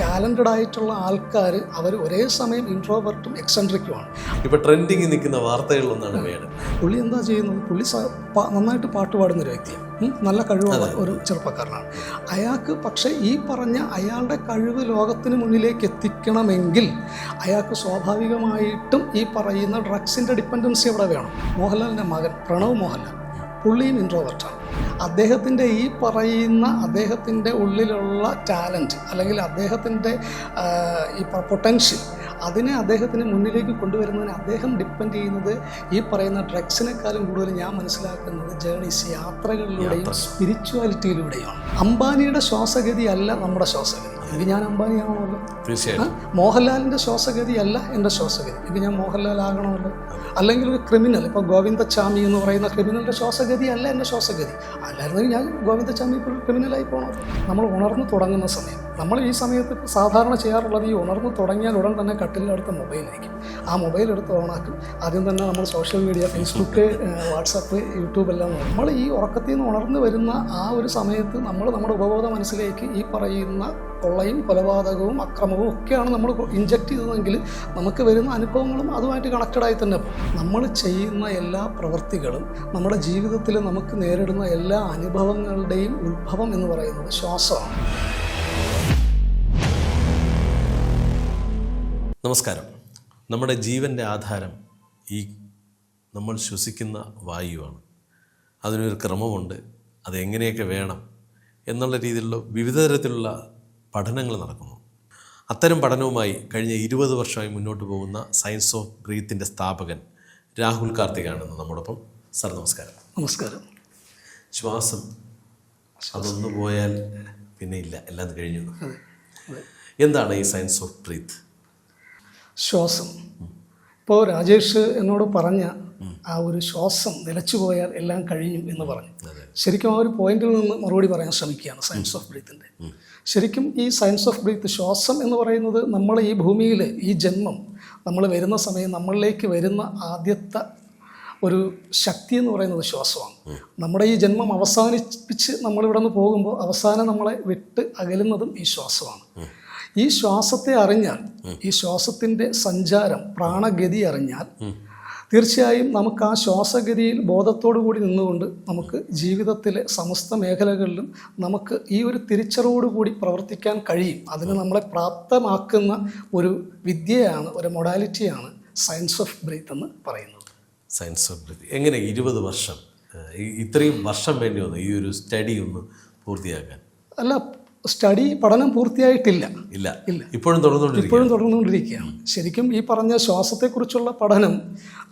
Talented ആയിട്ടുള്ള ആൾക്കാർ അവർ ഒരേ സമയം ഇൻട്രോവർട്ടും എക്സെൻട്രിക്കുമാണ് ഇപ്പോൾ ട്രെൻഡിങ് നിൽക്കുന്ന വാർത്തകളിലൊന്നാണ് പുള്ളി എന്താ ചെയ്യുന്നത്? പുള്ളി നന്നായിട്ട് പാട്ട് പാടുന്ന ഒരു വ്യക്തിയാണ്. നല്ല കഴിവുള്ള ഒരു ചെറുപ്പക്കാരനാണ്. അയാൾക്ക് പക്ഷേ ഈ പറഞ്ഞ അയാളുടെ കഴിവ് ലോകത്തിന് മുന്നിലേക്ക് എത്തിക്കണമെങ്കിൽ അയാൾക്ക് സ്വാഭാവികമായിട്ടും ഈ പറയുന്ന ഡ്രഗ്സിന്റെ ഡിപ്പെൻഡൻസി അവിടെ വേണം? മോഹൻലാലിന്റെ മകൻ പ്രണവ് മോഹൻലാൽ. പുള്ളിയും ഇൻട്രോവേർട്ടാണ് അദ്ദേഹത്തിന്റെ ഈ പറയുന്ന അദ്ദേഹത്തിന്റെ ഉള്ളിലുള്ള ടാലന്റ് അല്ലെങ്കിൽ അദ്ദേഹത്തിന്റെ ഈ പൊട്ടൻഷ്യൽ അതിനെ അദ്ദേഹത്തിന് മുന്നിലേക്ക് കൊണ്ടുവരുന്നതിന് അദ്ദേഹം ഡിപ്പെൻഡ് ചെയ്യുന്നത് ഈ പറയുന്ന ഡ്രഗ്സിനെക്കാളും കൂടുതൽ ഞാൻ മനസ്സിലാക്കുന്നത് ജേണീസ് യാത്രകളിലൂടെയും സ്പിരിച്വാലിറ്റിയിലൂടെയാണ്. അംബാനിയുടെ ശ്വാസഗതി അല്ല നമ്മുടെ ശ്വാസഗതി. ഇത് ഞാൻ അംബാനിയാവണമല്ലോ തീർച്ചയായിട്ടും. മോഹൻലാലിന്റെ ശ്വാസഗതി അല്ല എന്റെ ശ്വാസഗതി. എനിക്ക് ഞാൻ മോഹൻലാൽ ആകണമല്ലോ. അല്ലെങ്കിൽ ഒരു ക്രിമിനൽ ഇപ്പോൾ ഗോവിന്ദച്ചാമി എന്ന് പറയുന്ന ക്രിമിനലിന്റെ ശ്വാസഗതി അല്ല എന്റെ ശ്വാസഗതി. അല്ലായിരുന്നെങ്കിൽ ഞാൻ ഗോവിന്ദച്ചാമി ഇപ്പോൾ ക്രിമിനലായി പോകണം നമ്മൾ ഉണർന്നു തുടങ്ങുന്ന സമയം. നമ്മൾ ഈ സമയത്ത് സാധാരണ ചെയ്യാറുള്ളത് ഈ ഉണർന്നു തുടങ്ങിയാൽ ഉടൻ തന്നെ കട്ടിലിനടുത്ത് മൊബൈലായിരിക്കും ആ മൊബൈൽ എടുത്ത് ഓണാക്കും ആദ്യം തന്നെ നമ്മൾ social media Facebook WhatsApp YouTube എല്ലാം നമ്മൾ ഈ ഉറക്കത്തിൽ നിന്ന് ഉണർന്നു വരുന്ന ആ ഒരു സമയത്ത് നമ്മൾ നമ്മുടെ ഉപബോധ മനസ്സിലേക്ക് ഈ പറയുന്ന കൊള്ളയും കൊലപാതകവും അക്രമവും ഒക്കെയാണ് നമ്മൾ ഇഞ്ചക്ട് ചെയ്തതെങ്കിൽ നമുക്ക് വരുന്ന അനുഭവങ്ങളും അതുമായിട്ട് കണക്റ്റഡായി തന്നെ നമ്മൾ ചെയ്യുന്ന എല്ലാ പ്രവൃത്തികളും നമ്മുടെ ജീവിതത്തിൽ നമുക്ക് നേരിടുന്ന എല്ലാ അനുഭവങ്ങളുടെയും ഉത്ഭവം എന്ന് പറയുന്നത് ശ്വാസമാണ്. നമസ്കാരം. നമ്മുടെ ജീവന്റെ ആധാരം ഈ നമ്മൾ ശ്വസിക്കുന്ന വായുവാണ്. അതിനൊരു ക്രമമുണ്ട് അതെങ്ങനെയൊക്കെ വേണം എന്നുള്ള രീതിയിലുള്ള വിവിധ തരത്തിലുള്ള പഠനങ്ങൾ നടക്കുന്നു. അത്തരം പഠനവുമായി കഴിഞ്ഞ ഇരുപത് വർഷമായി മുന്നോട്ട് പോകുന്ന സയൻസ് ഓഫ് ബ്രീത്തിന്റെ സ്ഥാപകൻ രാഹുൽ കാർത്തികാണ് ഇന്ന് നമ്മോടൊപ്പം. സാർ നമസ്കാരം. നമസ്കാരം. ശ്വാസം അതൊന്നു പോയാൽ പിന്നെ ഇല്ല. എല്ലാം കഴിഞ്ഞു. എന്താണ് ഈ സയൻസ് ഓഫ് ബ്രീത്ത് ശ്വാസം. ഇപ്പോൾ രാജേഷ് എന്നോട് പറഞ്ഞ ആ ഒരു ശ്വാസം നിലച്ചു പോയാൽ എല്ലാം കഴിഞ്ഞു എന്ന് പറഞ്ഞു. ശരിക്കും ആ ഒരു പോയിന്റിൽ നിന്ന് മറുപടി പറയാൻ ശ്രമിക്കുകയാണ് സയൻസ് ഓഫ് ബ്രീത്തിന്റെ ശരിക്കും ഈ സയൻസ് ഓഫ് ബ്രീത്ത് ശ്വാസം എന്ന് പറയുന്നത് നമ്മൾ ഈ ഭൂമിയിൽ ഈ ജന്മം നമ്മൾ വരുന്ന സമയം നമ്മളിലേക്ക് വരുന്ന ആദ്യത്തെ ഒരു ശക്തി എന്ന് പറയുന്നത് ശ്വാസമാണ്. നമ്മുടെ ഈ ജന്മം അവസാനിപ്പിച്ച് നമ്മളിവിടെ നിന്ന് പോകുമ്പോൾ അവസാനം നമ്മളെ വിട്ട് അകലുന്നതും ഈ ശ്വാസമാണ്. ഈ ശ്വാസത്തെ അറിഞ്ഞാൽ ഈ ശ്വാസത്തിന്റെ സഞ്ചാരം പ്രാണഗതി അറിഞ്ഞാൽ തീർച്ചയായും നമുക്ക് ആ ശ്വാസഗതിയിൽ ബോധത്തോടു കൂടി നിന്നുകൊണ്ട് നമുക്ക് ജീവിതത്തിലെ സമസ്ത മേഖലകളിലും നമുക്ക് ഈ ഒരു തിരിച്ചറിവോടുകൂടി പ്രവർത്തിക്കാൻ കഴിയും. അതിന് നമ്മളെ പ്രാപ്തമാക്കുന്ന ഒരു വിദ്യയാണ് ഒരു മൊഡാലിറ്റിയാണ് സയൻസ് ഓഫ് ബ്രീത്ത് എന്ന് പറയുന്നത്. Science of breath. എങ്ങനെ ഇരുപത് വർഷം ഇത്രയും വർഷം വേണ്ടി വന്നു ഈ ഒരു സ്റ്റഡി ഒന്ന് പൂർത്തിയാക്കാൻ? അല്ല സ്റ്റഡി പഠനം പൂർത്തിയായിട്ടില്ല. ഇല്ല. ഇല്ല. ഇപ്പോഴും തുടർന്നുകൊണ്ടിരിക്കും ഇപ്പോഴും തുടർന്നുകൊണ്ടിരിക്കുകയാണ്. ശരിക്കും ഈ പറഞ്ഞ ശ്വാസത്തെക്കുറിച്ചുള്ള പഠനം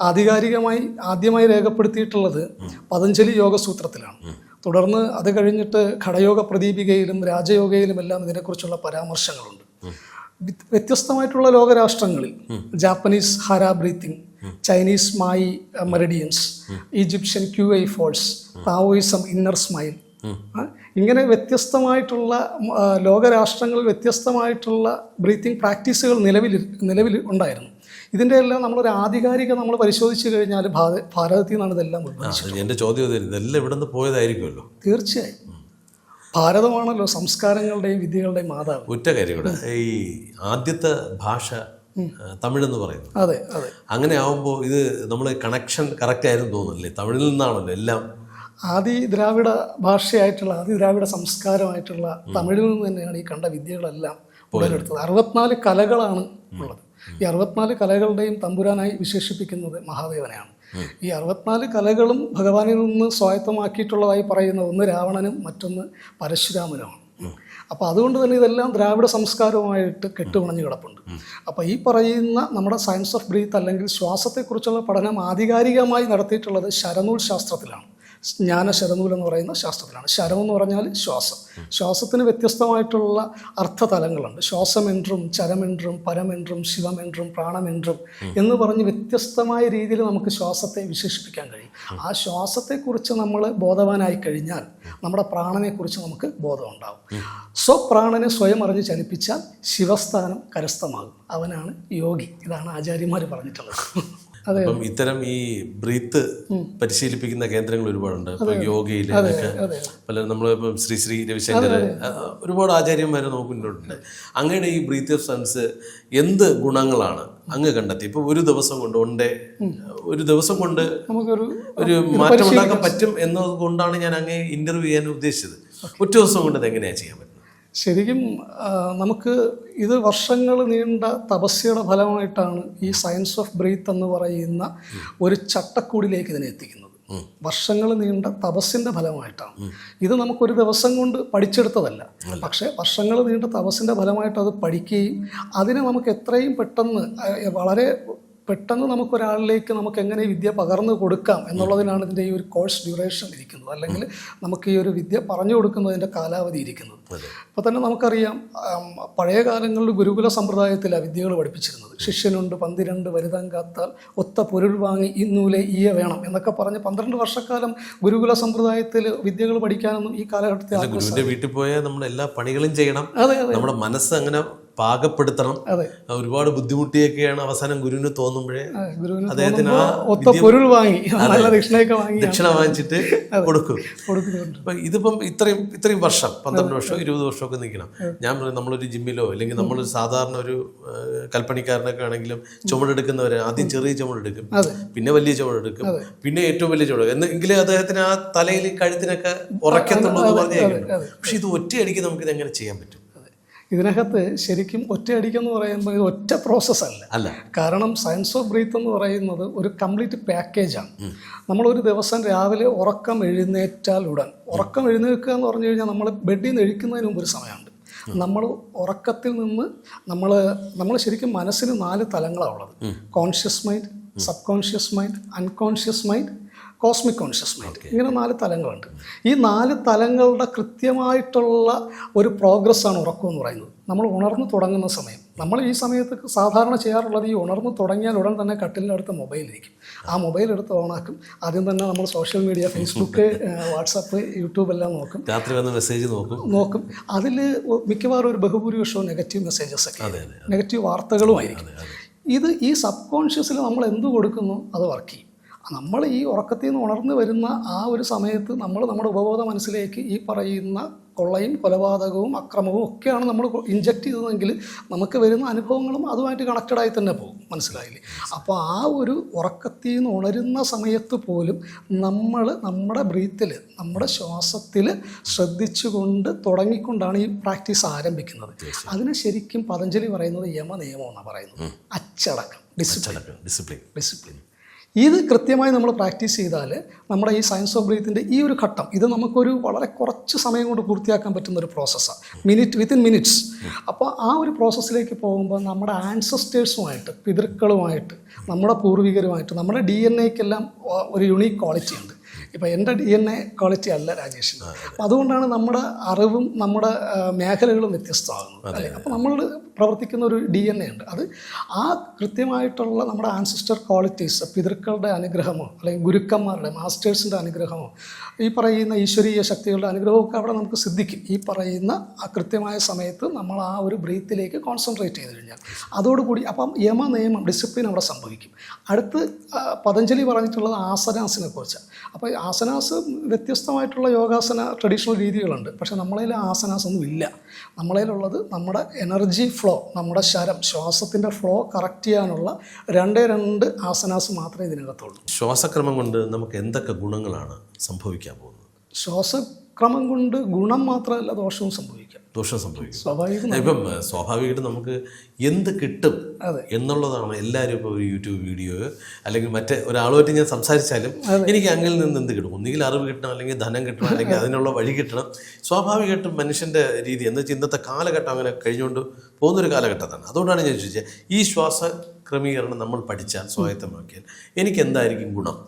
ആധികാരികമായി ആദ്യമായി രേഖപ്പെടുത്തിയിട്ടുള്ളത് പതഞ്ജലി യോഗസൂത്രത്തിലാണ്. തുടർന്ന് അത് കഴിഞ്ഞിട്ട് ഘടയോഗ പ്രദീപികയിലും രാജയോഗയിലും എല്ലാം ഇതിനെക്കുറിച്ചുള്ള പരാമർശങ്ങളുണ്ട്. വ്യത്യസ്തമായിട്ടുള്ള ലോകരാഷ്ട്രങ്ങളിൽ ജാപ്പനീസ് ഹര ബ്രീത്തിങ് ചൈനീസ് മായി meridians Egyptian Q I false Taoism inner smile ഇങ്ങനെ വ്യത്യസ്തമായിട്ടുള്ള ലോകരാഷ്ട്രങ്ങളിൽ വ്യത്യസ്തമായിട്ടുള്ള ബ്രീത്തിങ് പ്രാക്ടീസുകൾ നിലവിൽ നിലവിൽ ഉണ്ടായിരുന്നു. ഇതിന്റെ എല്ലാം നമ്മളൊരു ആധികാരിക നമ്മൾ പരിശോധിച്ച് കഴിഞ്ഞാൽ ഭാര- ഭാരതത്തിൽ നിന്നാണ് ഇതെല്ലാം ഉത്ഭവിച്ചത് എന്റെ ചോദ്യം. ഇതെല്ലാം ഇവിടെ നിന്ന് പോയതായിരിക്കുമല്ലോ. തീർച്ചയായും. ഭാരതമാണല്ലോ സംസ്കാരങ്ങളുടെയും വിദ്യകളുടെയും മാതാവ്. ഒറ്റ കാര്യം കൂടെ ഈ ആദ്യത്തെ ഭാഷ തമിഴ് തമിഴെന്ന് പറയുന്നത്. അതെ അതെ. അങ്ങനെ ആവുമ്പോൾ ഇത് നമ്മൾ കണക്ഷൻ കറക്റ്റ് ആയിരുന്നു തോന്നുന്നില്ലേ? തമിഴിൽ നിന്നാണല്ലോ എല്ലാം ആദി ദ്രാവിഡ ഭാഷയായിട്ടുള്ള ആദി ദ്രാവിഡ സംസ്കാരമായിട്ടുള്ള തമിഴിൽ നിന്ന് തന്നെയാണ് ഈ കണ്ട വിദ്യകളെല്ലാം ഉടലെടുത്തത്. അറുപത്തിനാല് കലകളാണ് ഉള്ളത്. ഈ അറുപത്തിനാല് കലകളുടെയും തമ്പുരാനായി വിശേഷിപ്പിക്കുന്നത് മഹാദേവനെയാണ്. ഈ അറുപത്തിനാല് കലകളും ഭഗവാനിൽ നിന്ന് സ്വായത്തമാക്കിയിട്ടുള്ളതായി പറയുന്ന ഒന്ന് രാവണനും മറ്റൊന്ന് പരശുരാമനുമാണ്. അപ്പോൾ അതുകൊണ്ട് തന്നെ ഇതെല്ലാം ദ്രാവിഡ സംസ്കാരവുമായിട്ട് കെട്ടുപിണഞ്ഞു കിടപ്പുണ്ട് അപ്പോൾ ഈ പറയുന്ന നമ്മുടെ സയൻസ് ഓഫ് ബ്രീത്ത് അല്ലെങ്കിൽ ശ്വാസത്തെക്കുറിച്ചുള്ള പഠനം ആധികാരികമായി നടത്തിയിട്ടുള്ളത് ശരനൂൽ ശാസ്ത്രത്തിലാണ് ജ്ഞാന ശരനൂൽ എന്ന് പറയുന്ന ശാസ്ത്രത്തിലാണ്. ശരം എന്ന് പറഞ്ഞാൽ ശ്വാസം. ശ്വാസത്തിന് വ്യത്യസ്തമായിട്ടുള്ള അർത്ഥതലങ്ങളുണ്ട്. ശ്വാസമെൻറും ചരമെൻറും പരമെൻറും ശിവമെൻറും പ്രാണമെൻറും എന്ന് പറഞ്ഞ് വ്യത്യസ്തമായ രീതിയിൽ നമുക്ക് ശ്വാസത്തെ വിശേഷിപ്പിക്കാൻ കഴിയും. ആ ശ്വാസത്തെക്കുറിച്ച് നമ്മൾ ബോധവാനായി കഴിഞ്ഞാൽ നമ്മുടെ പ്രാണനെക്കുറിച്ച് നമുക്ക് ബോധമുണ്ടാവും. സ്വപ്രാണനെ സ്വയം അറിഞ്ഞ് ചലിപ്പിച്ചാൽ ശിവസ്ഥാനം കരസ്ഥമാകും. അവനാണ് യോഗി. ഇതാണ് ആചാര്യന്മാർ പറഞ്ഞിട്ടുള്ളത്. അപ്പം ഇത്തരം ഈ ബ്രീത്ത് പരിശീലിപ്പിക്കുന്ന കേന്ദ്രങ്ങൾ ഒരുപാടുണ്ട്. ഇപ്പൊ യോഗയിൽ പല നമ്മൾ ഇപ്പം ശ്രീ ശ്രീ രവിശങ്കർ ഒരുപാട് ആചാര്യന്മാരെ നോക്കുന്നുണ്ട് അങ്ങയുടെ ഈ ബ്രീത്ത് ഓഫ് സൺസ് എന്ത് ഗുണങ്ങളാണ് അങ്ങ് കണ്ടെത്തി? ഇപ്പൊ ഒരു ദിവസം കൊണ്ട് ഒണ്ടേ ഒരു ദിവസം കൊണ്ട് ഒരു മാറ്റം ഉണ്ടാക്കാൻ പറ്റും എന്നത് കൊണ്ടാണ് ഞാൻ അങ്ങേ ഇന്റർവ്യൂ ചെയ്യാൻ ഉദ്ദേശിച്ചത്. ഒറ്റ ദിവസം കൊണ്ട് അത് എങ്ങനെയാ ചെയ്യാൻ ശരിക്കും നമുക്ക് ഇത് വർഷങ്ങൾ നീണ്ട തപസ്യയുടെ ഫലമായിട്ടാണ് ഈ സയൻസ് ഓഫ് ബ്രീത്ത് എന്ന് പറയുന്ന ഒരു ചട്ടക്കൂടിലേക്ക് ഇതിനെ എത്തിക്കുന്നത്. വർഷങ്ങൾ നീണ്ട തപസ്സിന്റെ ഫലമായിട്ടാണ്. ഇത് നമുക്കൊരു ദിവസം കൊണ്ട് പഠിച്ചെടുത്തതല്ല. പക്ഷേ വർഷങ്ങൾ നീണ്ട തപസ്സിന്റെ ഫലമായിട്ട് അത് പഠിക്കുകയും അതിനെ നമുക്ക് എത്രയും പെട്ടെന്ന് വളരെ പെട്ടെന്ന് നമുക്കൊരാളിലേക്ക് നമുക്ക് എങ്ങനെ ഈ വിദ്യ പകർന്നു കൊടുക്കാം എന്നുള്ളതിനാണ് ഇതിന്റെ ഈ ഒരു കോഴ്സ് ഡ്യൂറേഷൻ ഇരിക്കുന്നത്. അല്ലെങ്കിൽ നമുക്ക് ഈ ഒരു വിദ്യ പറഞ്ഞു കൊടുക്കുന്നതിന്റെ കാലാവധി ഇരിക്കുന്നത്. അപ്പോൾ തന്നെ നമുക്കറിയാം പഴയ കാലങ്ങളിൽ ഗുരുകുല സമ്പ്രദായത്തിലാണ് വിദ്യകൾ പഠിപ്പിച്ചിരുന്നത്. ശിഷ്യനുണ്ട് പന്തിരണ്ട് വലുതാൻ കാത്താൽ ഒത്ത പൊരുൾ വാങ്ങി ഇന്നൂലെ ഈയ വേണം എന്നൊക്കെ പറഞ്ഞ് പന്ത്രണ്ട് വർഷക്കാലം ഗുരുകുല സമ്പ്രദായത്തിൽ വിദ്യകൾ പഠിക്കാനൊന്നും ഈ കാലഘട്ടത്തിൽ വീട്ടിൽ പോയാൽ നമ്മൾ എല്ലാ പണികളും ചെയ്യണം. അതെ അതെ. നമ്മുടെ മനസ്സ് അങ്ങനെ പാകപ്പെടുത്തണം. ഒരുപാട് ബുദ്ധിമുട്ടിയൊക്കെയാണ് അവസാനം ഗുരുവിന് തോന്നുമ്പോഴേ. അദ്ദേഹത്തിന് ആ ഒത്ത പൊരുൾ വാങ്ങി. നല്ല ദക്ഷിണയൊക്കെ വാങ്ങി. ദക്ഷിണ വാങ്ങിച്ചിട്ട് കൊടുക്കും. അപ്പൊ ഇതിപ്പം ഇത്രയും ഇത്രയും വർഷം പന്ത്രണ്ട് വർഷം ഇരുപത് വർഷമൊക്കെ നിൽക്കണം. ഞാൻ നമ്മളൊരു ജിമ്മിലോ അല്ലെങ്കിൽ നമ്മളൊരു സാധാരണ ഒരു കൽപ്പണിക്കാരനൊക്കെ ആണെങ്കിലും ചുമടെടുക്കുന്നവര് ആദ്യം ചെറിയ ചുമടെടുക്കും. പിന്നെ വലിയ ചുമടെടുക്കും. പിന്നെ ഏറ്റവും വലിയ ചുമട്. എന്നെങ്കിലും അദ്ദേഹത്തിന് ആ തലയിൽ കഴുത്തിനൊക്കെ ഉറക്കത്തുള്ളൂ എന്ന് പക്ഷെ ഇത് ഒറ്റയടിക്ക് നമുക്ക് ഇത് എങ്ങനെ ചെയ്യാൻ പറ്റും. ഇതിനകത്ത് ശരിക്കും ഒറ്റയടിക്കെന്ന് പറയുമ്പോൾ ഇത് ഒറ്റ പ്രോസസ്സല്ല അല്ല. കാരണം സയൻസ് ഓഫ് ബ്രീത്ത് എന്ന് പറയുന്നത് ഒരു കംപ്ലീറ്റ് പാക്കേജാണ് നമ്മളൊരു ദിവസം രാവിലെ ഉറക്കം എഴുന്നേറ്റാൽ ഉടൻ. ഉറക്കം എഴുന്നേൽക്കുക എന്ന് പറഞ്ഞു കഴിഞ്ഞാൽ നമ്മൾ ബെഡിൽ നിന്ന് എഴുക്കുന്നതിന് മുമ്പ് ഒരു സമയമുണ്ട്. നമ്മൾ ഉറക്കത്തിൽ നിന്ന് നമ്മൾ നമ്മൾ ശരിക്കും മനസ്സിന് നാല് തലങ്ങളാണ് ഉള്ളത്. Conscious mind subconscious mind unconscious mind cosmic conscious mind ഇങ്ങനെ നാല് തലങ്ങളുണ്ട്. ഈ നാല് തലങ്ങളുടെ കൃത്യമായിട്ടുള്ള ഒരു പ്രോഗ്രസ്സാണ് ഉറക്കം എന്ന് പറയുന്നത്. നമ്മൾ ഉണർന്നു തുടങ്ങുന്ന സമയം. നമ്മൾ ഈ സമയത്ത് സാധാരണ ചെയ്യാറുള്ളത് ഈ ഉണർന്നു തുടങ്ങിയാൽ ഉടൻ തന്നെ കട്ടിലിനടുത്ത് മൊബൈലിരിക്കും ആ മൊബൈൽ എടുത്ത് ഓണാക്കും ആദ്യം തന്നെ നമ്മൾ social media Facebook WhatsApp YouTube എല്ലാം നോക്കും. രാത്രി വന്ന് മെസ്സേജ് നോക്കും. നോക്കും. അതിൽ മിക്കവാറും ഒരു ബഹുഭൂരിപക്ഷവും നെഗറ്റീവ് മെസ്സേജസ് ഒക്കെ. നെഗറ്റീവ് വാർത്തകളുമായിരിക്കും ഇത് ഈ സബ് കോൺഷ്യസിൽ നമ്മൾ എന്ത് കൊടുക്കുന്നു? അത് വർക്ക് ചെയ്യും. നമ്മൾ ഈ ഉറക്കത്തിൽ നിന്ന് ഉണർന്നു വരുന്ന ആ ഒരു സമയത്ത് നമ്മൾ നമ്മുടെ ഉപബോധ മനസ്സിലേക്ക് ഈ പറയുന്ന കൊള്ളയും കൊലപാതകവും അക്രമവും ഒക്കെയാണ് നമ്മൾ ഇഞ്ചക്ട് ചെയ്തതെങ്കിൽ നമുക്ക് വരുന്ന അനുഭവങ്ങളും അതുമായിട്ട് കണക്റ്റഡ് ആയി തന്നെ പോകും. മനസ്സിലായില്ലേ? അപ്പോൾ ആ ഒരു ഉറക്കത്തിൽ നിന്ന് ഉണരുന്ന സമയത്ത് പോലും നമ്മൾ നമ്മുടെ ബ്രീത്തിൽ നമ്മുടെ ശ്വാസത്തിൽ ശ്രദ്ധിച്ചുകൊണ്ട് തുടങ്ങിക്കൊണ്ടാണ് ഈ പ്രാക്ടീസ് ആരംഭിക്കുന്നത്. അതിന് ശരിക്കും പതഞ്ജലി പറയുന്നത് യമനിയമം എന്നാണ് പറയുന്നത്. അച്ചടക്കം ഡിസിപ്ലിൻ ഡിസിപ്ലിൻ ഡിസിപ്ലിൻ ഇത് കൃത്യമായി നമ്മൾ പ്രാക്ടീസ് ചെയ്താൽ നമ്മുടെ ഈ സയൻസ് ഓഫ് ബ്രീത്തിന്റെ ഈ ഒരു ഘട്ടം ഇത് നമുക്കൊരു വളരെ കുറച്ച് സമയം കൊണ്ട് പൂർത്തിയാക്കാൻ പറ്റുന്ന ഒരു പ്രോസസ്സാണ് മിനിറ്റ് വിത്തിൻ മിനിറ്റ്സ് അപ്പോൾ ആ ഒരു പ്രോസസ്സിലേക്ക് പോകുമ്പോൾ നമ്മുടെ ആൻസസ്റ്റേഴ്സുമായിട്ട് പിതൃക്കളുമായിട്ട് നമ്മുടെ പൂർവികരുമായിട്ട് നമ്മുടെ ഡി എൻ എക്കെല്ലാം ഒരു യുണീക്ക് ക്വാളിറ്റി ഉണ്ട്. ഇപ്പം എന്റെ ഡി എൻ എ ക്വാളിറ്റി അല്ല രാജേഷിന് അപ്പം അതുകൊണ്ടാണ് നമ്മുടെ അറിവും നമ്മുടെ മേഖലകളും വ്യത്യസ്തമാകുന്നത്. അല്ലേ? അപ്പം നമ്മൾ പ്രവർത്തിക്കുന്ന ഒരു ഡി എൻ എ ഉണ്ട്. അത് ആ കൃത്യമായിട്ടുള്ള നമ്മുടെ ആൻസിസ്റ്റർ ക്വാളിറ്റീസ് പിതൃക്കളുടെ അനുഗ്രഹമോ അല്ലെങ്കിൽ ഗുരുക്കന്മാരുടെ മാസ്റ്റേഴ്സിന്റെ അനുഗ്രഹമോ ഈ പറയുന്ന ഈശ്വരീയ ശക്തികളുടെ അനുഗ്രഹമൊക്കെ അവിടെ നമുക്ക് സിദ്ധിക്കും. ഈ പറയുന്ന ആ കൃത്യമായ സമയത്ത് നമ്മൾ ആ ഒരു ബ്രീത്തിലേക്ക് കോൺസെൻട്രേറ്റ് ചെയ്ത് കഴിഞ്ഞാൽ. അതോടുകൂടി അപ്പം യമ നിയമം ഡിസിപ്ലിൻ അവിടെ സംഭവിക്കും. അടുത്ത് പതഞ്ജലി പറഞ്ഞിട്ടുള്ളത് ആസനാസിനെ കുറിച്ചാണ്. അപ്പോൾ ആസനാസ് വ്യത്യസ്തമായിട്ടുള്ള യോഗാസന ട്രഡീഷണൽ രീതികളുണ്ട്. പക്ഷേ നമ്മളതിൽ ആസനാസ് ഒന്നും ഇല്ല. നമ്മളതിലുള്ളത് നമ്മുടെ എനർജി ഫ്ലോ നമ്മുടെ ശരം ശ്വാസത്തിന്റെ ഫ്ലോ കറക്റ്റ് ചെയ്യാനുള്ള രണ്ടേ രണ്ട് ആസനാസ് മാത്രമേ ഇതിനകത്തുള്ളൂ. ശ്വാസക്രമം കൊണ്ട് നമുക്ക് എന്തൊക്കെ ഗുണങ്ങളാണ് സംഭവിക്കാൻ പോകുന്നത്? ശ്വാസക്രമം കൊണ്ട് ഗുണം മാത്രമല്ല ദോഷവും സംഭവിക്കാം. ദോഷം സംഭവിക്കും. സ്വാഭാവികം ഇപ്പം സ്വാഭാവികമായിട്ട് നമുക്ക് എന്ത് കിട്ടും. എന്നുള്ളതാണ് എല്ലാവരും ഇപ്പോൾ ഒരു യൂട്യൂബ് വീഡിയോ അല്ലെങ്കിൽ മറ്റേ ഒരാളുമായിട്ട് ഞാൻ സംസാരിച്ചാലും എനിക്ക് അങ്ങിൽ നിന്ന് എന്ത് കിട്ടും? ഒന്നുകിൽ അറിവ് കിട്ടണം അല്ലെങ്കിൽ ധനം കിട്ടണം അല്ലെങ്കിൽ അതിനുള്ള വഴി കിട്ടണം. സ്വാഭാവികമായിട്ടും മനുഷ്യന്റെ രീതി എന്ന് വെച്ചാൽ ഇന്നത്തെ കാലഘട്ടം അങ്ങനെ കഴിഞ്ഞുകൊണ്ട് പോകുന്നൊരു കാലഘട്ടത്താണ്. അതുകൊണ്ടാണ് ഞാൻ ചോദിച്ചത് ഈ ശ്വാസ ക്രമീകരണം നമ്മൾ പഠിച്ചാൽ സ്വായത്തമാക്കിയാൽ എനിക്ക് എന്തായിരിക്കും ഗുണം?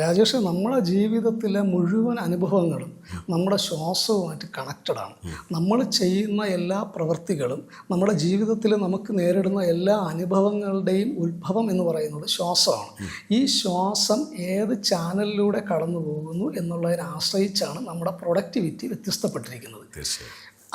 രാജേഷ് നമ്മുടെ ജീവിതത്തിലെ മുഴുവൻ അനുഭവങ്ങളും നമ്മുടെ ശ്വാസവുമായിട്ട് കണക്റ്റഡാണ് നമ്മൾ ചെയ്യുന്ന എല്ലാ പ്രവൃത്തികളും നമ്മുടെ ജീവിതത്തിൽ നമുക്ക് നേരിടുന്ന എല്ലാ അനുഭവങ്ങളുടെയും ഉത്ഭവം എന്ന് പറയുന്നത് ശ്വാസമാണ്. ഈ ശ്വാസം ഏത് ചാനലിലൂടെ കടന്നു പോകുന്നു എന്നുള്ളതിനെ ആശ്രയിച്ചാണ് നമ്മുടെ പ്രൊഡക്ടിവിറ്റി വ്യത്യസ്തപ്പെട്ടിരിക്കുന്നത്.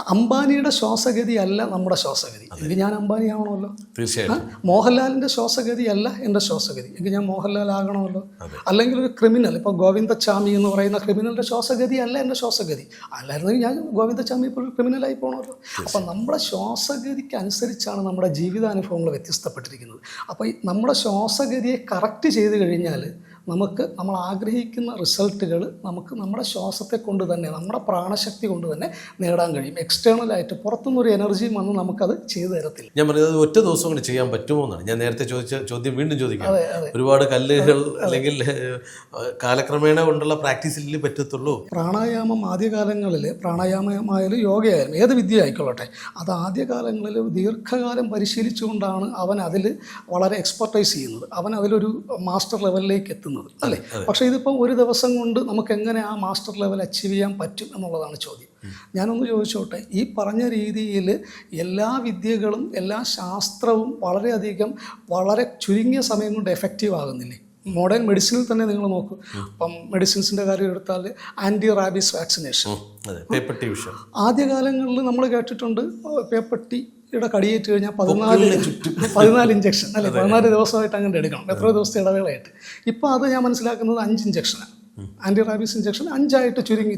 അംബാനിയുടെ ശ്വാസഗതി അല്ല നമ്മുടെ ശ്വാസഗതി. എങ്കിൽ ഞാൻ അംബാനി ആവണമല്ലോ. തീർച്ചയായും മോഹൻലാലിന്റെ ശ്വാസഗതി അല്ല എന്റെ ശ്വാസഗതി. എങ്കിൽ ഞാൻ മോഹൻലാൽ ആകണമല്ലോ. അല്ലെങ്കിൽ ഒരു ക്രിമിനൽ ഇപ്പോൾ ഗോവിന്ദച്ചാമി എന്ന് പറയുന്ന ക്രിമിനലിന്റെ ശ്വാസഗതി അല്ല എന്റെ ശ്വാസഗതി. അല്ലായിരുന്നെങ്കിൽ ഞാൻ ഗോവിന്ദച്ചാമി ഇപ്പോൾ ഒരു ക്രിമിനലായി പോകണമല്ലോ അപ്പം നമ്മുടെ ശ്വാസഗതിക്ക് അനുസരിച്ചാണ് നമ്മുടെ ജീവിതാനുഭവങ്ങൾ വ്യത്യസ്തപ്പെട്ടിരിക്കുന്നത്. അപ്പോൾ നമ്മുടെ ശ്വാസഗതിയെ കറക്റ്റ് ചെയ്ത് കഴിഞ്ഞാൽ നമുക്ക് നമ്മൾ ആഗ്രഹിക്കുന്ന റിസൾട്ടുകൾ നമുക്ക് നമ്മുടെ ശ്വാസത്തെ കൊണ്ട് തന്നെ നമ്മുടെ പ്രാണശക്തി കൊണ്ട് തന്നെ നേടാൻ കഴിയും. എക്സ്റ്റേണലായിട്ട് പുറത്തുനിന്നൊരു എനർജിയും വന്ന് നമുക്കത് ചെയ്തു തരത്തില്ല. ഞാൻ പറഞ്ഞത് ഒറ്റ ദിവസം കൊണ്ട് ചെയ്യാൻ പറ്റുമോ എന്നാണ്. ഞാൻ നേരത്തെ ചോദിച്ച ചോദ്യം വീണ്ടും ചോദിക്കാം. ഒരുപാട് കല്ലുകൾ അല്ലെങ്കിൽ കാലക്രമേണ കൊണ്ടുള്ള പ്രാക്ടീസിൽ പറ്റത്തുള്ളൂ. പ്രാണായാമം ആദ്യകാലങ്ങളിൽ പ്രാണായാമമായാലും യോഗയായാലും ഏത് വിദ്യ ആയിക്കൊള്ളട്ടെ അത് ആദ്യകാലങ്ങളിൽ ദീർഘകാലം പരിശീലിച്ചുകൊണ്ടാണ് അവൻ അതിൽ വളരെ എക്സ്പെർട്ടൈസ് ചെയ്യുന്നത്. അവൻ അതിലൊരു മാസ്റ്റർ ലെവലിലേക്ക് എത്തുന്നത്. അല്ലേ? പക്ഷേ ഇതിപ്പോൾ ഒരു ദിവസം കൊണ്ട് നമുക്ക് എങ്ങനെ ആ മാസ്റ്റർ ലെവൽ അച്ചീവ് ചെയ്യാൻ പറ്റും എന്നുള്ളതാണ് ചോദ്യം. ഞാനൊന്ന് ചോദിച്ചോട്ടെ ഈ പറഞ്ഞ രീതിയിൽ എല്ലാ വിദ്യകളും എല്ലാ ശാസ്ത്രവും വളരെയധികം വളരെ ചുരുങ്ങിയ സമയം കൊണ്ട് എഫക്റ്റീവ് ആകുന്നില്ലേ? മോഡേൺ മെഡിസിനിൽ തന്നെ നിങ്ങൾ നോക്കൂ. അപ്പം മെഡിസിൻസിന്റെ കാര്യം എടുത്താൽ ആന്റി റാബീസ് വാക്സിനേഷൻ ആദ്യകാലങ്ങളിൽ നമ്മൾ കേട്ടിട്ടുണ്ട് ഓ, പേപ്പട്ടിയുടെ കടിയേറ്റ് കഴിഞ്ഞാൽ പതിനാല് പതിനാല് ഇഞ്ചക്ഷൻ അല്ലെ? പതിനാല് ദിവസമായിട്ട് അങ്ങനെ എടുക്കണം. എത്ര ദിവസത്തെ ഇടവേളയായിട്ട്. ഇപ്പോൾ അത് ഞാൻ മനസ്സിലാക്കുന്നത് അഞ്ച് ഇഞ്ചക്ഷനാണ് ആന്റി റാബീസ് ഇഞ്ചക്ഷൻ അഞ്ചായിട്ട് ചുരുങ്ങി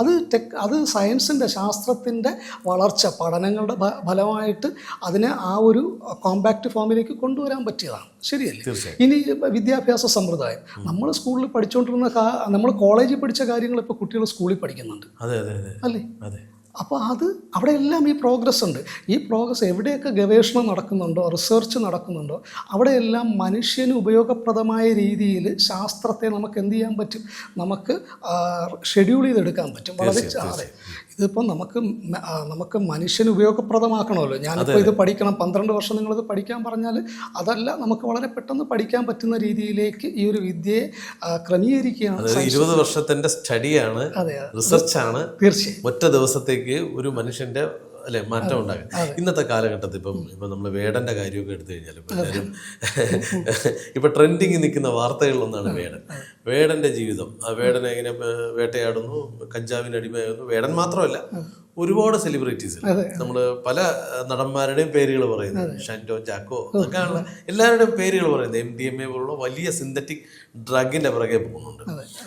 അത് ടെക് അത് സയൻസിന്റെ ശാസ്ത്രത്തിന്റെ വളർച്ച പഠനങ്ങളുടെ ഫലമായിട്ട് അതിനെ ആ ഒരു കോമ്പാക്റ്റ് ഫോമിലേക്ക് കൊണ്ടുവരാൻ പറ്റിയതാണ്. ശരിയല്ലേ? ഇനി വിദ്യാഭ്യാസ സമ്പ്രദായം. നമ്മൾ സ്കൂളിൽ പഠിച്ചുകൊണ്ടിരുന്ന നമ്മൾ കോളേജിൽ പഠിച്ച കാര്യങ്ങൾ ഇപ്പോൾ കുട്ടികൾ സ്കൂളിൽ പഠിക്കുന്നുണ്ട്. അല്ലേ? അപ്പോൾ അത് അവിടെയെല്ലാം ഈ പ്രോഗ്രസ് ഉണ്ട്. ഈ പ്രോഗ്രസ് എവിടെയൊക്കെ ഗവേഷണം നടക്കുന്നുണ്ടോ റിസർച്ച് നടക്കുന്നുണ്ടോ അവിടെയെല്ലാം മനുഷ്യന് ഉപയോഗപ്രദമായ രീതിയിൽ ശാസ്ത്രത്തെ നമുക്ക് എന്ത് ചെയ്യാൻ പറ്റും? നമുക്ക് ഷെഡ്യൂൾ ചെയ്തെടുക്കാൻ പറ്റും. വളരെ അതെ. ഇതിപ്പോൾ നമുക്ക് നമുക്ക് മനുഷ്യന് ഉപയോഗപ്രദമാക്കണമല്ലോ. ഞാനിപ്പോൾ ഇത് പഠിക്കണം. പന്ത്രണ്ട് വർഷം നിങ്ങളിത് പഠിക്കാൻ പറഞ്ഞാൽ അതല്ല നമുക്ക് വളരെ പെട്ടെന്ന് പഠിക്കാൻ പറ്റുന്ന രീതിയിലേക്ക് ഈ ഒരു വിദ്യയെ ക്രമീകരിക്കുകയാണ് ഇരുപത് വർഷത്തിന്റെ സ്റ്റഡിയാണ് റിസർച്ചാണ് തീർച്ചയായും. ഒറ്റ ദിവസത്തേക്ക് ഒരു മനുഷ്യന്റെ അല്ലെ? മാറ്റം ഉണ്ടാകും ഇന്നത്തെ കാലഘട്ടത്തിൽ ഇപ്പം ഇപ്പം നമ്മൾ വേടന്റെ കാര്യമൊക്കെ എടുത്തു കഴിഞ്ഞാൽ ഇപ്പം എല്ലാവരും ഇപ്പം ട്രെൻഡിങ് നിൽക്കുന്ന വാർത്തകളിലൊന്നാണ് വേടൻ. വേടന്റെ ജീവിതം. ആ വേടനെ എങ്ങനെ വേട്ടയാടുന്നു കഞ്ചാവിന് അടിമയാകുന്നു. വേടൻ മാത്രമല്ല ഒരുപാട് സെലിബ്രിറ്റീസ് നമ്മൾ പല നടന്മാരുടെയും പേരുകൾ പറയുന്നത്. ഷാന്റോ ജാക്കോ അതൊക്കെയാണ് എല്ലാവരുടെയും പേരുകൾ പറയുന്നത്. എം ഡി എം എ പോലുള്ള വലിയ സിന്തറ്റിക് ഡ്രഗിന്റെ പുറകെ പോകുന്നുണ്ട്.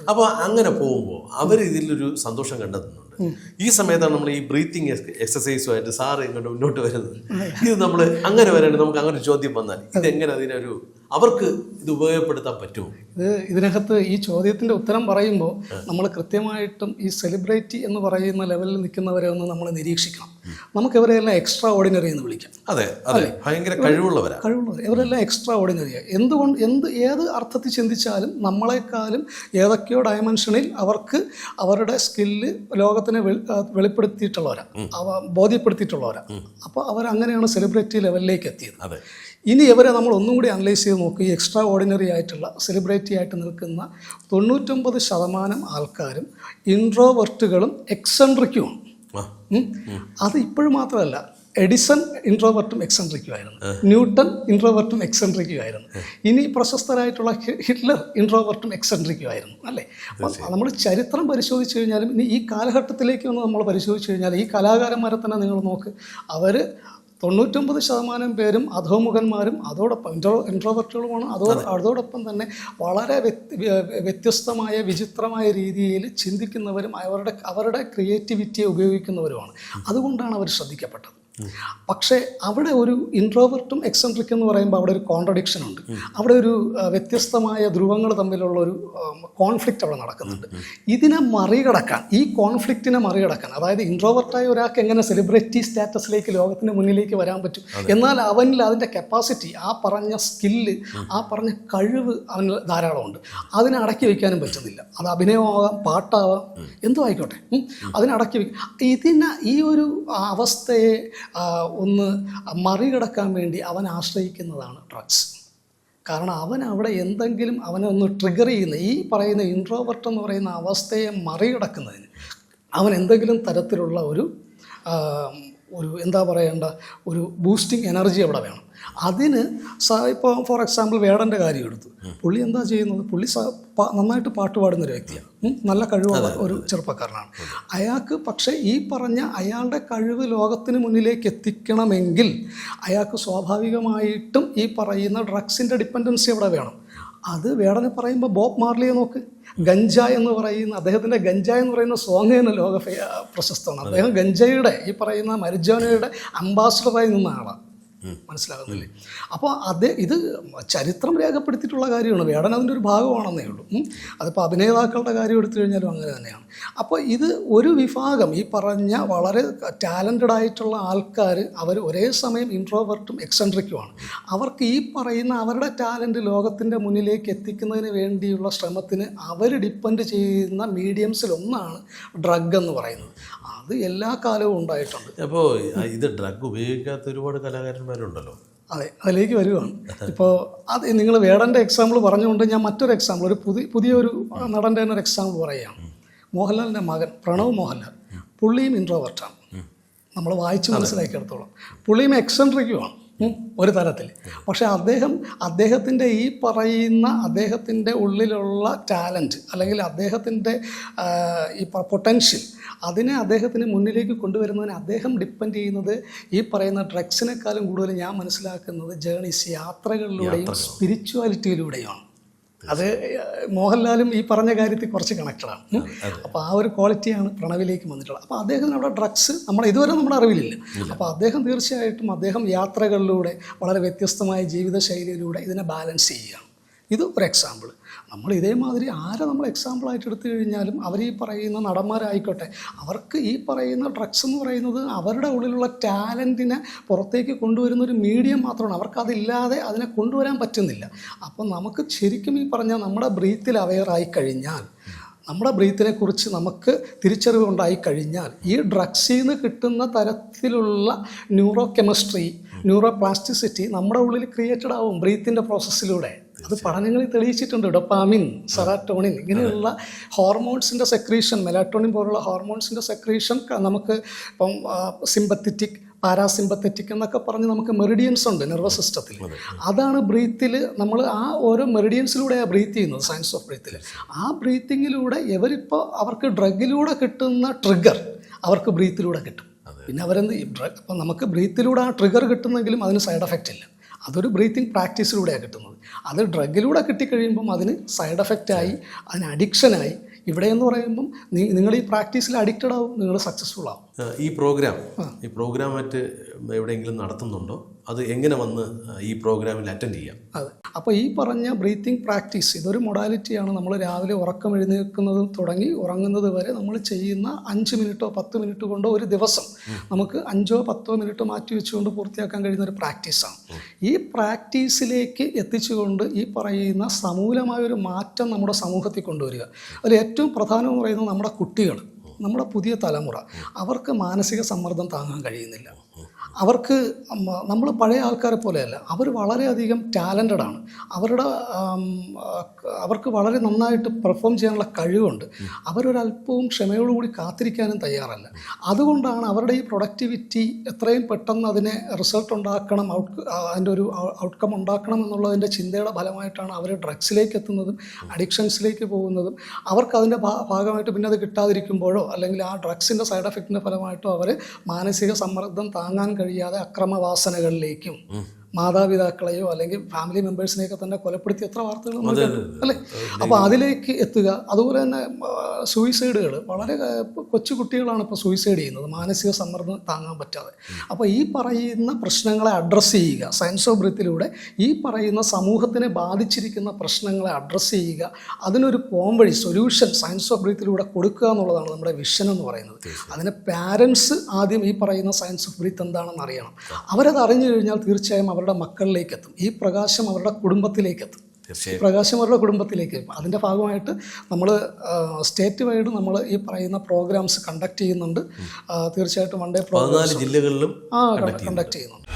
അപ്പോൾ അങ്ങനെ പോകുമ്പോൾ അവർ ഇതിലൊരു സന്തോഷം കണ്ടെത്തുന്നുണ്ട്? ഈ സമയത്താണ് നമ്മൾ ഈ ബ്രീത്തിങ് എക്സസൈസുമായിട്ട് സാറ് ഇങ്ങോട്ട് മുന്നോട്ട് വരുന്നത്. ഇത് നമ്മൾ അങ്ങനെ വരാണ്ട് നമുക്ക് അങ്ങനെ ചോദ്യം വന്നാൽ ഇത് എങ്ങനെ അതിനൊരു അവർക്ക് ഇത് ഉപയോഗപ്പെടുത്താൻ പറ്റുമോ? ഇത് ഇതിനകത്ത് ഈ ചോദ്യത്തിന്റെ ഉത്തരം പറയുമ്പോൾ നമ്മൾ കൃത്യമായിട്ടും ഈ സെലിബ്രിറ്റി എന്ന് പറയുന്ന ലെവലിൽ നിൽക്കുന്നവരെ ഒന്ന് നമ്മൾ നിരീക്ഷിക്കണം. നമുക്ക് ഇവരെല്ലാം എക്സ്ട്രാ ഓർഡിനറി എന്ന് വിളിക്കാം. അതെ അതെ. ഭയങ്കര കഴിവുള്ളവരാ. കഴിവുള്ളവർ ഇവരെല്ലാം എക്സ്ട്രാ ഓർഡിനറിയാണ് എന്തുകൊണ്ട് എന്ത് ഏത് അർത്ഥത്തിൽ ചിന്തിച്ചാലും നമ്മളെക്കാളും ഏതൊക്കെയോ ഡയമെൻഷനിൽ അവർക്ക് അവരുടെ സ്കില്ല് ലോകത്തിനെ ആ, വെളിപ്പെടുത്തിയിട്ടുള്ളവരാണ് അവ ബോധ്യപ്പെടുത്തിയിട്ടുള്ളവരാണ് അപ്പോൾ അവരങ്ങനെയാണ് സെലിബ്രിറ്റി ലെവലിലേക്ക് എത്തിയത്. ഇനി ഇവരെ നമ്മൾ ഒന്നും കൂടി അനലൈസ് ചെയ്ത് നോക്കി എക്സ്ട്രാ ഓർഡിനറി ആയിട്ടുള്ള സെലിബ്രിറ്റി ആയിട്ട് നിൽക്കുന്ന തൊണ്ണൂറ്റൊമ്പത് ശതമാനം ആൾക്കാരും ഇൻട്രോവർട്ടുകളും എക്സെൻട്രിക്കുമാണ്. അത് ഇപ്പോഴും മാത്രമല്ല എഡിസൺ ഇൻട്രോവർട്ടും എക്സെൻട്രിക്കും ആയിരുന്നു ന്യൂട്ടൺ ഇൻട്രോവർട്ടും എക്സെൻട്രിക്കും ആയിരുന്നു ഇനി പ്രശസ്തരായിട്ടുള്ള ഹിറ്റ്ലർ ഇൻട്രോവർട്ടും എക്സെൻട്രിക്കും ആയിരുന്നു അല്ലേ? അപ്പം നമ്മൾ ചരിത്രം പരിശോധിച്ച് കഴിഞ്ഞാലും ഇനി ഈ കാലഘട്ടത്തിലേക്ക് ഒന്ന് നമ്മൾ പരിശോധിച്ച് കഴിഞ്ഞാൽ ഈ കലാകാരന്മാരെ തന്നെ നിങ്ങൾ നോക്ക്. അവർ തൊണ്ണൂറ്റൊമ്പത് ശതമാനം പേരും അധോമുഖന്മാരും അതോടൊപ്പം ഇൻട്രോ ഇൻട്രോവർട്ടുകളുമാണ്. അതോ അതോടൊപ്പം തന്നെ വളരെ വ്യത്യ- വ്യത്യസ്തമായ വിചിത്രമായ രീതിയിൽ ചിന്തിക്കുന്നവരും അവരുടെ അവരുടെ ക്രിയേറ്റിവിറ്റിയെ ഉപയോഗിക്കുന്നവരുമാണ്. അതുകൊണ്ടാണ് അവർ ശ്രദ്ധിക്കപ്പെട്ടത്. പക്ഷേ അവിടെ ഒരു ഇൻട്രോവർട്ടും എക്സെൻട്രിക് എന്ന് പറയുമ്പോൾ അവിടെ ഒരു കോൺട്രഡിക്ഷൻ ഉണ്ട്. അവിടെ ഒരു വ്യത്യസ്തമായ ധ്രുവങ്ങൾ തമ്മിലുള്ള ഒരു കോൺഫ്ലിക്റ്റ് അവിടെ നടക്കുന്നുണ്ട്. ഇതിനെ മറികടക്കാൻ ഈ കോൺഫ്ലിക്റ്റിനെ മറികടക്കാൻ അതായത് ഇൻട്രോവർട്ടായ ഒരാൾക്ക് എങ്ങനെ സെലിബ്രിറ്റി സ്റ്റാറ്റസിലേക്ക് ലോകത്തിന് മുന്നിലേക്ക് വരാൻ പറ്റും? എന്നാൽ അവനിൽ അതിന്റെ കപ്പാസിറ്റി ആ പറഞ്ഞ സ്കില്ല് ആ പറഞ്ഞ കഴിവ് അവന് ധാരാളമുണ്ട്. അതിനെ അടക്കി വയ്ക്കാനും പറ്റുന്നില്ല. അത് അഭിനയമാവാം പാട്ടാവാം എന്തോ ആയിക്കോട്ടെ. അതിനെ അടക്കി വയ്ക്കും. ഇതിനെ ഈ ഒരു അവസ്ഥയെ ഒന്ന് മറികടക്കാൻ വേണ്ടി അവൻ ആശ്രയിക്കുന്നതാണ് ഡ്രഗ്സ് കാരണം അവൻ അവിടെ എന്തെങ്കിലും അവനെ ഒന്ന് ട്രിഗർ ചെയ്യുന്ന ഈ പറയുന്ന ഇൻട്രോവർട്ട് എന്ന് പറയുന്ന അവസ്ഥയെ മറികടക്കുന്നതിന് അവൻ എന്തെങ്കിലും തരത്തിലുള്ള ഒരു ഒരു എന്താ പറയേണ്ട ഒരു ബൂസ്റ്റിംഗ് എനർജി അവിടെ വേണം. അതിന് സ ഇപ്പോൾ ഫോർ എക്സാമ്പിൾ വേടന്റെ കാര്യം എടുത്തു. പുള്ളി എന്താ ചെയ്യുന്നത്? പുള്ളി നന്നായിട്ട് പാട്ട് പാടുന്ന ഒരു വ്യക്തിയാണ് നല്ല കഴിവുള്ള ഒരു ചെറുപ്പക്കാരനാണ്. അയാൾക്ക് പക്ഷേ ഈ പറഞ്ഞ അയാളുടെ കഴിവ് ലോകത്തിന് മുന്നിലേക്ക് എത്തിക്കണമെങ്കിൽ അയാൾക്ക് സ്വാഭാവികമായിട്ടും ഈ പറയുന്ന ഡ്രഗ്സിന്റെ ഡിപ്പെൻഡൻസി അവിടെ വേണം. അത് വേടനെ പറയുമ്പോൾ ബോബ് മാർലിയെ നോക്ക്. ഗഞ്ച എന്ന് പറയുന്ന അദ്ദേഹത്തിന്റെ ഗഞ്ച എന്ന് പറയുന്ന സോങ് തന്നെ ലോക പ്രശസ്തമാണ്. അദ്ദേഹം ഗഞ്ചയുടെ ഈ പറയുന്ന മരിജോനയുടെ അംബാസഡറായി നിന്ന ആളാണ് മനസ്സിലാകുന്നില്ലേ? അപ്പോൾ അത് ഇത് ചരിത്രം രേഖപ്പെടുത്തിയിട്ടുള്ള കാര്യമാണ്. വേടൻ അതിന്റെ ഒരു ഭാഗമാണെന്നേ ഉള്ളൂ. അതിപ്പോൾ അഭിനേതാക്കളുടെ കാര്യം എടുത്തു കഴിഞ്ഞാലും അങ്ങനെ തന്നെയാണ്. അപ്പോൾ ഇത് ഒരു വിഭാഗം ഈ പറഞ്ഞ വളരെ ടാലന്റഡ് ആയിട്ടുള്ള ആൾക്കാർ അവർ ഒരേ സമയം ഇൻട്രോവേർട്ടും എക്സെൻട്രിക്കുമാണ്. അവർക്ക് ഈ പറയുന്ന അവരുടെ ടാലന്റ് ലോകത്തിന്റെ മുന്നിലേക്ക് എത്തിക്കുന്നതിന് വേണ്ടിയുള്ള ശ്രമത്തിന് അവർ ഡിപ്പെൻഡ് ചെയ്യുന്ന മീഡിയംസിലൊന്നാണ് ഡ്രഗ് എന്ന് പറയുന്നത്. അത് എല്ലാ കാലവും ഉണ്ടായിട്ടുണ്ട്. അപ്പോൾ ഇത് ഡ്രഗ് ഉപയോഗിക്കാത്ത ഒരുപാട് കലാകാരന്മാരുണ്ടല്ലോ. അതെ അതിലേക്ക് വരുവാണ്. ഇപ്പോൾ അത് നിങ്ങൾ വേടന്റെ എക്സാമ്പിൾ പറഞ്ഞുകൊണ്ട് ഞാൻ മറ്റൊരു എക്സാമ്പിൾ ഒരു പുതിയ പുതിയൊരു നടന്റെ തന്നെ ഒരു എക്സാമ്പിൾ പറയുകയാണ് മോഹൻലാലിന്റെ മകൻ പ്രണവ് മോഹൻലാൽ. പുള്ളിയും ഇൻട്രോവർട്ടാണ് നമ്മൾ വായിച്ച് മനസ്സിലാക്കിയെടുത്തോളം. പുള്ളിയും എക്സെൻട്രിക്കുമാണ് ഒരു തരത്തിൽ. പക്ഷേ അദ്ദേഹം അദ്ദേഹത്തിന്റെ ഈ പറയുന്ന അദ്ദേഹത്തിന്റെ ഉള്ളിലുള്ള ടാലന്റ് അല്ലെങ്കിൽ അദ്ദേഹത്തിന്റെ ഈ പൊട്ടൻഷ്യൽ അതിനെ അദ്ദേഹത്തിന് മുന്നിലേക്ക് കൊണ്ടുവരുന്നതിന് അദ്ദേഹം ഡിപ്പെൻഡ് ചെയ്യുന്നത് ഈ പറയുന്ന ഡ്രഗ്സിനെക്കാളും കൂടുതൽ ഞാൻ മനസ്സിലാക്കുന്നത് ജേണീസ് യാത്രകളിലൂടെയും സ്പിരിച്വാലിറ്റിയിലൂടെയുമാണ് അത് മോഹൻലാലും ഈ പറഞ്ഞ കാര്യത്തിൽ കുറച്ച് കണക്റ്റഡാണ് അപ്പോൾ ആ ഒരു ക്വാളിറ്റിയാണ് പ്രണവിലേക്ക് വന്നിട്ടുള്ളത്. അപ്പോൾ അദ്ദേഹത്തിന് അവിടെ ഡ്രഗ്സ് നമ്മൾ ഇതുവരെ നമ്മുടെ അറിവിലില്ല. അപ്പോൾ അദ്ദേഹം തീർച്ചയായിട്ടും അദ്ദേഹം യാത്രകളിലൂടെ വളരെ വ്യത്യസ്തമായ ജീവിതശൈലിയിലൂടെ ഇതിനെ ബാലൻസ് ചെയ്യുകയാണ്. ഇത് ഒരു എക്സാമ്പിൾ നമ്മൾ ഇതേമാതിരി ആരെ നമ്മൾ എക്സാമ്പിളായിട്ട് എടുത്തു കഴിഞ്ഞാലും അവർ ഈ പറയുന്ന നടന്മാരായിക്കോട്ടെ അവർക്ക് ഈ പറയുന്ന ഡ്രഗ്സ് എന്ന് പറയുന്നത് അവരുടെ ഉള്ളിലുള്ള ടാലന്റിനെ പുറത്തേക്ക് കൊണ്ടുവരുന്ന ഒരു മീഡിയം മാത്രമാണ്. അവർക്കതില്ലാതെ അതിനെ കൊണ്ടുവരാൻ പറ്റുന്നില്ല. അപ്പം നമുക്ക് ശരിക്കും ഈ പറഞ്ഞാൽ നമ്മുടെ ബ്രീത്തിൽ അവെയറായി കഴിഞ്ഞാൽ നമ്മുടെ ബ്രീത്തിനെക്കുറിച്ച് നമുക്ക് തിരിച്ചറിവ് ഉണ്ടായി കഴിഞ്ഞാൽ ഈ ഡ്രഗ്സിൽ നിന്ന് കിട്ടുന്ന തരത്തിലുള്ള ന്യൂറോ കെമിസ്ട്രി ന്യൂറോ പ്ലാസ്റ്റിസിറ്റി നമ്മുടെ ഉള്ളിൽ ക്രിയേറ്റഡ് ആവും ബ്രീത്തിന്റെ പ്രോസസ്സിലൂടെ അത് പഠനങ്ങളിൽ തെളിയിച്ചിട്ടുണ്ട് ഡൊപ്പാമിൻ സെറാറ്റോണിൻ ഇങ്ങനെയുള്ള ഹോർമോൺസിന്റെ സെക്രീഷൻ മെലാറ്റോണിൻ പോലുള്ള ഹോർമോൺസിന്റെ സെക്രീഷൻ നമുക്ക് ഇപ്പം സിമ്പത്തറ്റിക് പാരാസിമ്പത്തറ്റിക് എന്നൊക്കെ പറഞ്ഞ് നമുക്ക് മെറിഡിയൻസ് ഉണ്ട് നെർവസ് സിസ്റ്റത്തിൽ അതാണ് ബ്രീത്തിൽ നമ്മൾ ആ ഓരോ മെറിഡിയൻസിലൂടെയാണ് ബ്രീത്ത് ചെയ്യുന്നത് സയൻസ് ഓഫ് ബ്രീത്തിൽ ആ ബ്രീത്തിങ്ങിലൂടെ ഇവരിപ്പോൾ അവർക്ക് ഡ്രഗിലൂടെ കിട്ടുന്ന ട്രിഗർ അവർക്ക് ബ്രീത്തിലൂടെ കിട്ടും. പിന്നെ അവരെന്ത് ഡ്രഗ് ഇപ്പം നമുക്ക് ബ്രീത്തിലൂടെ ആ ട്രിഗർ കിട്ടുന്നെങ്കിലും അതിന് സൈഡ് എഫക്റ്റ് ഇല്ല. അതൊരു ബ്രീത്തിങ് പ്രാക്ടീസിലൂടെയാണ് കിട്ടുന്നത്. അത് ഡ്രഗിലൂടെ കിട്ടിക്കഴിയുമ്പം അതിന് സൈഡ് എഫക്റ്റായി അതിന് അഡിക്ഷനായി ഇവിടെ എന്ന് പറയുമ്പം നീ നിങ്ങൾ ഈ പ്രാക്ടീസിൽ അഡിക്റ്റഡ് ആവും നിങ്ങൾ സക്സസ്ഫുൾ ആവും. ഈ പ്രോഗ്രാം ഈ പ്രോഗ്രാം മറ്റ് എവിടെയെങ്കിലും നടത്തുന്നുണ്ടോ? അത് എങ്ങനെ വന്ന് ഈ പ്രോഗ്രാമിൽ അറ്റൻഡ് ചെയ്യാം? അതെ. അപ്പോൾ ഈ പറഞ്ഞ ബ്രീത്തിങ് പ്രാക്ടീസ് ഇതൊരു മൊഡാലിറ്റിയാണ് നമ്മൾ രാവിലെ ഉറക്കം എഴുന്നേൽക്കുന്നത് തുടങ്ങി ഉറങ്ങുന്നത് വരെ നമ്മൾ ചെയ്യുന്ന അഞ്ച് മിനിറ്റോ പത്ത് മിനിറ്റ് കൊണ്ടോ ഒരു ദിവസം നമുക്ക് അഞ്ചോ പത്തോ മിനിറ്റ് മാറ്റി വെച്ചുകൊണ്ട് പൂർത്തിയാക്കാൻ കഴിയുന്ന ഒരു പ്രാക്ടീസാണ് ഈ പ്രാക്ടീസിലേക്ക് എത്തിച്ചുകൊണ്ട് ഈ പറയുന്ന സമൂലമായ ഒരു മാറ്റം നമ്മുടെ സമൂഹത്തിൽ കൊണ്ടുവരിക. അതിൽ ഏറ്റവും പ്രധാനം എന്ന് പറയുന്നത് നമ്മുടെ കുട്ടികൾ നമ്മുടെ പുതിയ തലമുറ. അവർക്ക് മാനസിക സമ്മർദ്ദം താങ്ങാൻ കഴിയുന്നില്ല. അവർക്ക് നമ്മൾ പഴയ ആൾക്കാരെ പോലെയല്ല. അവർ വളരെയധികം ടാലന്റഡ് ആണ്. അവരുടെ അവർക്ക് വളരെ നന്നായിട്ട് പെർഫോം ചെയ്യാനുള്ള കഴിവുണ്ട്. അവരൊരല്പവും ക്ഷമയോടുകൂടി കാത്തിരിക്കാനും തയ്യാറല്ല. അതുകൊണ്ടാണ് അവരുടെ ഈ പ്രൊഡക്ടിവിറ്റി എത്രയും പെട്ടെന്ന് അതിനെ റിസൾട്ട് ഉണ്ടാക്കണം ഔട്ട് അതിന്റെ ഒരു ഔട്ട്കം ഉണ്ടാക്കണം എന്നുള്ളതിന്റെ ചിന്തയുടെ ഫലമായിട്ടാണ് അവർ ഡ്രഗ്സിലേക്ക് എത്തുന്നതും അഡിക്ഷൻസിലേക്ക് പോകുന്നതും. അവർക്ക് അതിന്റെ ഭാഗമായിട്ട് പിന്നെ അത് കിട്ടാതിരിക്കുമ്പോഴോ അല്ലെങ്കിൽ ആ ഡ്രഗ്സിന്റെ സൈഡ് എഫക്റ്റിന്റെ ഫലമായിട്ടോ അവർ മാനസിക സമ്മർദ്ദം താങ്ങാൻ കഴിയാതെ അക്രമവാസനകളിലേക്കും മാതാപിതാക്കളെയോ അല്ലെങ്കിൽ ഫാമിലി മെമ്പേഴ്സിനെയൊക്കെ തന്നെ കൊലപ്പെടുത്തി എത്ര വാർത്തകൾ അല്ലെ അപ്പൊ അല്ലേ? അപ്പോൾ അതിലേക്ക് എത്തുക. അതുപോലെ തന്നെ സൂയിസൈഡുകൾ വളരെ കൊച്ചു കുട്ടികളാണ് ഇപ്പോൾ സൂയിസൈഡ് ചെയ്യുന്നത്. മാനസിക സമ്മർദ്ദം താങ്ങാൻ പറ്റാതെ. അപ്പോൾ ഈ പറയുന്ന പ്രശ്നങ്ങളെ അഡ്രസ്സ് ചെയ്യുക. സയൻസ് ഓഫ് ബ്രിത്തിലൂടെ ഈ പറയുന്ന സമൂഹത്തിനെ ബാധിച്ചിരിക്കുന്ന പ്രശ്നങ്ങളെ അഡ്രസ്സ് ചെയ്യുക. അതിനൊരു പോംവഴി സൊല്യൂഷൻ സയൻസ് ഓഫ് ബ്രീത്തിലൂടെ കൊടുക്കുക എന്നുള്ളതാണ് നമ്മുടെ വിഷൻ എന്ന് പറയുന്നത്. അതിന് പാരൻസ് ആദ്യം ഈ പറയുന്ന സയൻസ് ഓഫ് ബ്രീത്ത് എന്താണെന്ന് അറിയണം. അവരത് അറിഞ്ഞു കഴിഞ്ഞാൽ തീർച്ചയായും അവരുടെ മക്കളിലേക്ക് എത്തും ഈ പ്രകാശം അവരുടെ കുടുംബത്തിലേക്ക് എത്തും ഈ പ്രകാശം അവരുടെ കുടുംബത്തിലേക്ക് എത്തും അതിന്റെ ഭാഗമായിട്ട് നമ്മൾ സ്റ്റേറ്റ് വൈഡ് നമ്മൾ ഈ പറയുന്ന പ്രോഗ്രാംസ് കണ്ടക്ട് ചെയ്യുന്നുണ്ട്. തീർച്ചയായിട്ടും വൺ ഡേ പ്രോഗ്രാം ജില്ലകളിലും ആ കണ്ടക്ട് ചെയ്യുന്നുണ്ട്.